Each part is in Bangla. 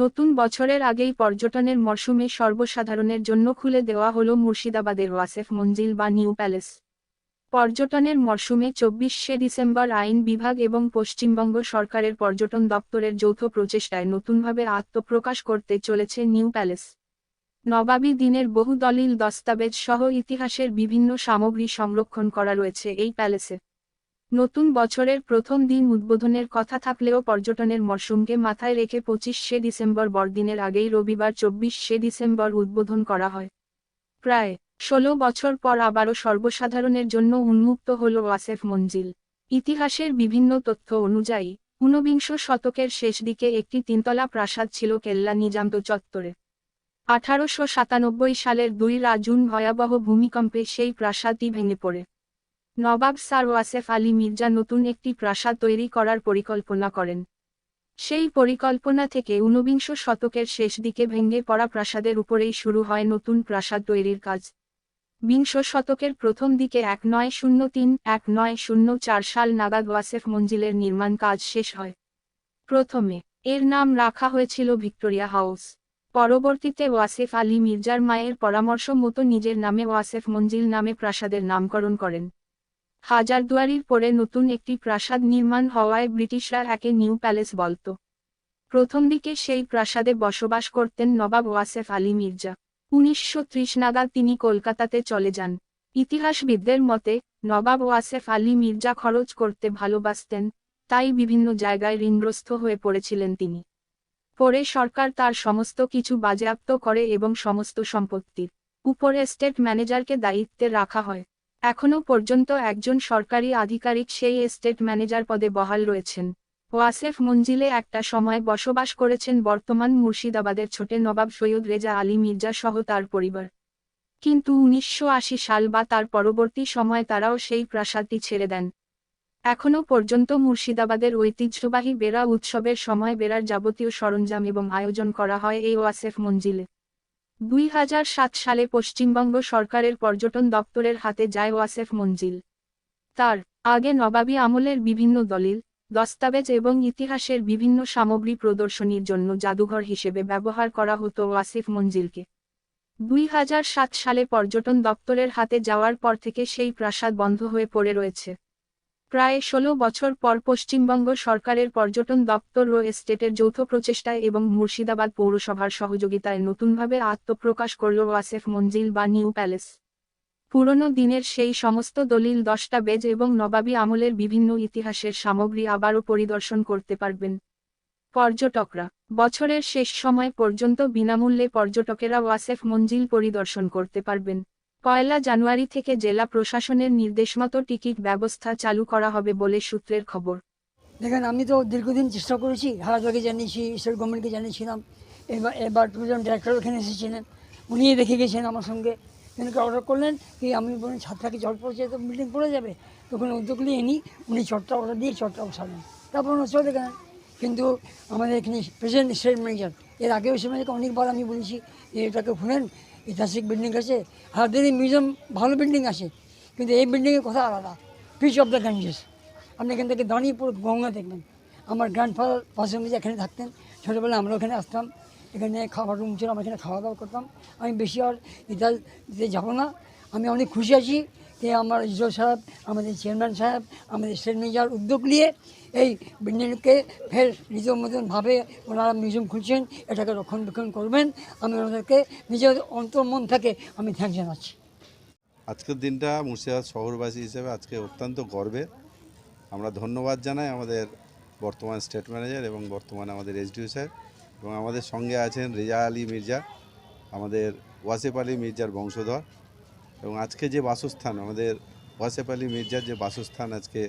নতুন বছরের আগেই পর্যটনের মরশুমে সর্বসাধারণের জন্য খুলে দেওয়া হলো মুর্শিদাবাদের ওয়াসেফ মঞ্জিল বা নিউ প্যালেস। পর্যটনের মরশুমে চব্বিশে ডিসেম্বর আইন বিভাগ এবং পশ্চিমবঙ্গ সরকারের পর্যটন দপ্তরের যৌথ প্রচেষ্টায় নতুনভাবে আত্মপ্রকাশ করতে চলেছে নিউ প্যালেস। নবাবী দিনের বহু দলিল দস্তাবেজ সহ ইতিহাসের বিভিন্ন সামগ্রী সংরক্ষণ করা রয়েছে এই প্যালেসে। নতুন বছরের প্রথম দিন উদ্বোধনের কথা থাকলেও পর্যটনের মরশুমকে মাথায় রেখে পঁচিশে ডিসেম্বর বড়দিনের আগেই রবিবার চব্বিশে ডিসেম্বর উদ্বোধন করা হয়। প্রায় ষোলো বছর পর আবারও সর্বসাধারণের জন্য উন্মুক্ত হল ওয়াসেফ মঞ্জিল। ইতিহাসের বিভিন্ন তথ্য অনুযায়ী, ঊনবিংশ শতকের শেষ দিকে একটি তিনতলা প্রাসাদ ছিল কেল্লা নিজান্ত চত্বরে। আঠারোশো সাতানব্বই সালের দুই রাজুন ভয়াবহ ভূমিকম্পে সেই প্রাসাদটি ভেঙে পড়ে। নবাব স্যার ওয়াসেফ আলী মির্জা নতুন একটি প্রাসাদ তৈরি করার পরিকল্পনা করেন। সেই পরিকল্পনা থেকে ঊনবিংশ শতকের শেষ দিকে ভেঙে পড়া প্রাসাদের উপরেই শুরু হয় নতুন প্রাসাদ তৈরির কাজ। বিংশ শতকের প্রথম দিকে এক নয় শূন্য তিন, এক নয় শূন্য চার সাল নাগাদ ওয়াসেফ মঞ্জিলের নির্মাণ কাজ শেষ হয়। প্রথমে এর নাম রাখা হয়েছিল ভিক্টোরিয়া হাউস। পরবর্তীতে ওয়াসেফ আলী মির্জার মায়ের পরামর্শ মতো নিজের নামে ওয়াসেফ মঞ্জিল নামে প্রাসাদের নামকরণ করেন। হাজারদুয়ারির পরে নতুন একটি প্রাসাদ নির্মাণ হওয়ায় ব্রিটিশরা একে নিউ প্যালেস বলত। প্রথম দিকে সেই প্রাসাদে বসবাস করতেন নবাব ওয়াসেফ আলী মির্জা। উনিশশো ত্রিশ নাগাদ তিনি কলকাতাতে চলে যান। ইতিহাসবিদদের মতে, নবাব ওয়াসেফ আলী মির্জা খরচ করতে ভালোবাসতেন, তাই বিভিন্ন জায়গায় ঋণগ্রস্ত হয়ে পড়েছিলেন তিনি। পরে সরকার তার সমস্ত কিছু বাজেয়াপ্ত করে এবং সমস্ত সম্পত্তির উপর স্টেট ম্যানেজারকে দায়িত্বে রাখা হয়। এখনও পর্যন্ত একজন সরকারি আধিকারিক সেই এস্টেট ম্যানেজার পদে বহাল রয়েছেন। ওয়াসেফ মঞ্জিলে একটা সময় বসবাস করেছেন বর্তমান মুর্শিদাবাদের ছোটে নবাব সৈয়দ রেজা আলী মির্জা সহ তার পরিবার। কিন্তু উনিশশো আশি সাল বা তার পরবর্তী সময়ে তারাও সেই প্রাসাদটি ছেড়ে দেন। এখনও পর্যন্ত মুর্শিদাবাদের ঐতিহ্যবাহী বেড়া উৎসবের সময় বেড়ার যাবতীয় সরঞ্জাম এবং আয়োজন করা হয় এই ওয়াসেফ মঞ্জিলে। দুই হাজার সাত সালে পশ্চিমবঙ্গ সরকারের পর্যটন দপ্তরের হাতে যায় ওয়াসেফ মঞ্জিল। তার আগে নবাবী আমলের বিভিন্ন দলিল, দস্তাবেজ এবং ইতিহাসের বিভিন্ন সামগ্রী প্রদর্শনীর জন্য জাদুঘর হিসেবে ব্যবহার করা হতো ওয়াসিফ মঞ্জিলকে। দুই হাজার সাত সালে পর্যটন দপ্তরের হাতে যাওয়ার পর থেকে সেই প্রাসাদ বন্ধ হয়ে পড়ে রয়েছে। প্রায় ষোলো বছর পর পশ্চিমবঙ্গ সরকারের পর্যটন দপ্তর ও এস্টেটের যৌথ প্রচেষ্টায় এবং মুর্শিদাবাদ পৌরসভার সহযোগিতায় নতুনভাবে আত্মপ্রকাশ করল ওয়াসেফ মঞ্জিল বা নিউ প্যালেস। পুরনো দিনের সেই সমস্ত দলিল দশটা বেজ এবং নবাবী আমলের বিভিন্ন ইতিহাসের সামগ্রী আবারও পরিদর্শন করতে পারবেন। পর্যটকরা, বছরের শেষ সময় পর্যন্ত বিনামূল্যে পর্যটকেরা ওয়াসেফ মঞ্জিল পরিদর্শন করতে পারবেন। পয়লা জানুয়ারি থেকে জেলা প্রশাসনের নির্দেশমতো টিকিট ব্যবস্থা চালু করা হবে বলে সূত্রের খবর। দেখেন, আমি তো দীর্ঘদিন চেষ্টা করেছি হারাদাকে জানিয়েছি স্টেট গভর্নমেন্টকে জানিয়েছিলাম, এবার এবার ট্যুরিজম ডাইরেক্টর ওখানে এসেছিলেন উনি দেখে গেছেন আমার সঙ্গে। তিনি অর্ডার করলেন? কি আমি বলুন ছাত্রাকে জল পড়ছে? তো বিল্ডিং পড়ে যাবে। তখন উদ্যোগ নিয়ে নি, উনি চটটা অর্ডার দিয়ে চটটা বসালেন। তারপর ওনার চলে গেলেন কিন্তু আমাদের এখানে প্রেসিডেন্ট স্টেট ম্যানেজার এর আগেও সে ম্যানেজারকে অনেকবার আমি বলেছি এটাকে শুনেন, ঐতিহাসিক বিল্ডিং আছে হারদিনী মিউজিয়াম ভালো বিল্ডিং আছে, কিন্তু এই বিল্ডিংয়ের কথা আলাদা। পিচ অফ দ্য গ্যাঞ্জেস আপনি এখান থেকে দাঁড়িয়ে পুরো গঙ্গা দেখবেন। আমার গ্র্যান্ডফাদার পাশে মিজে এখানে থাকতেন, ছোটোবেলায় আমরা ওখানে আসতাম। এখানে খাবার রুম ছিল, আমরা এখানে খাওয়া দাওয়া করতাম। আমি বেশি আর ইতাল দিতে যাব না। আমি অনেক খুশি আছি। যে আমার ইসরো সাহেব, আমাদের চেয়ারম্যান সাহেব, আমাদের স্টেট ম্যানেজার উদ্যোগ নিয়ে এই বিল্ডিংকে ফের নিজের মতনভাবে ওনারা মিউজিয়াম খুলছেন, এটাকে রক্ষণাবেক্ষণ করবেন। আমি ওনাদেরকে নিজের অন্তর্মন থেকে আমি থ্যাংক জানাচ্ছি। আজকের দিনটা মুর্শিদাবাদ শহরবাসী হিসেবে আজকে অত্যন্ত গর্বের। আমরা ধন্যবাদ জানাই আমাদের বর্তমান স্টেট ম্যানেজার এবং বর্তমানে আমাদের এসডিও স্যার এবং আমাদের সঙ্গে আছেন রেজা আলী মির্জা, আমাদের ওয়াসেফ আলী মির্জার বংশধর। এবং আজকে যে বাসস্থান, আমাদের ওয়াসেফ আলী মির্জার যে বাসস্থান আজকে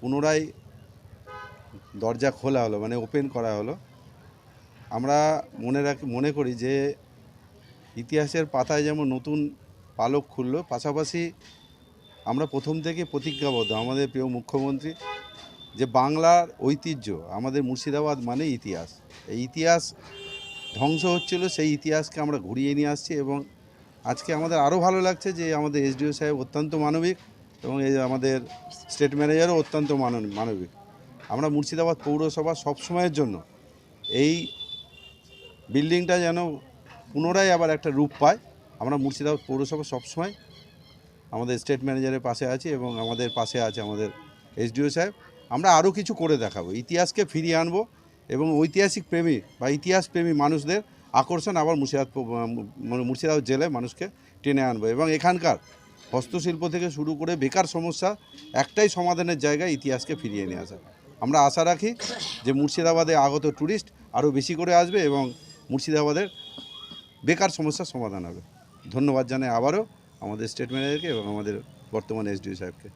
পুনরায় দরজা খোলা হলো মানে ওপেন করা হলো। আমরা মনে রাখি, মনে করি যে ইতিহাসের পাতায় যেমন নতুন পালক খুললো, পাশাপাশি আমরা প্রথম থেকে প্রতিজ্ঞাবদ্ধ। আমাদের প্রিয় মুখ্যমন্ত্রী, যে বাংলার ঐতিহ্য, আমাদের মুর্শিদাবাদ মানে ইতিহাস। এই ইতিহাস ধ্বংস হচ্ছিল, সেই ইতিহাসকে আমরা ঘুরিয়ে নিয়ে আসছি এবং আজকে আমাদের আরও ভালো লাগছে যে আমাদের এসডিও সাহেব অত্যন্ত মানবিক এবং এই আমাদের স্টেট ম্যানেজারও অত্যন্ত মানব- মানবিক। আমরা মুর্শিদাবাদ পৌরসভা সবসময়ের জন্য এই বিল্ডিংটা যেন পুনরায় আবার একটা রূপ পায়, আমরা মুর্শিদাবাদ পৌরসভা সবসময় আমাদের স্টেট ম্যানেজারের পাশে আছি এবং আমাদের পাশে আছে আমাদের এসডিও সাহেব। আমরা আরও কিছু করে দেখাবো, ইতিহাসকে ফিরিয়ে আনব এবং ঐতিহাসিক প্রেমী বা ইতিহাস প্রেমী মানুষদের আকর্ষণ আবার মুর্শিদাবাদ মানে মুর্শিদাবাদ জেলায় মানুষকে টেনে আনবে। এবং এখানকার হস্তশিল্প থেকে শুরু করে বেকার সমস্যা একটাই সমাধানের জায়গায় ইতিহাসকে ফিরিয়ে নিয়ে আসা। আমরা আশা রাখি যে মুর্শিদাবাদে আগত ট্যুরিস্ট আরও বেশি করে আসবে এবং মুর্শিদাবাদের বেকার সমস্যার সমাধান হবে। ধন্যবাদ জানাই আবারও আমাদের স্টেট ম্যানেজারকে এবং আমাদের বর্তমান এসডিও সাহেবকে।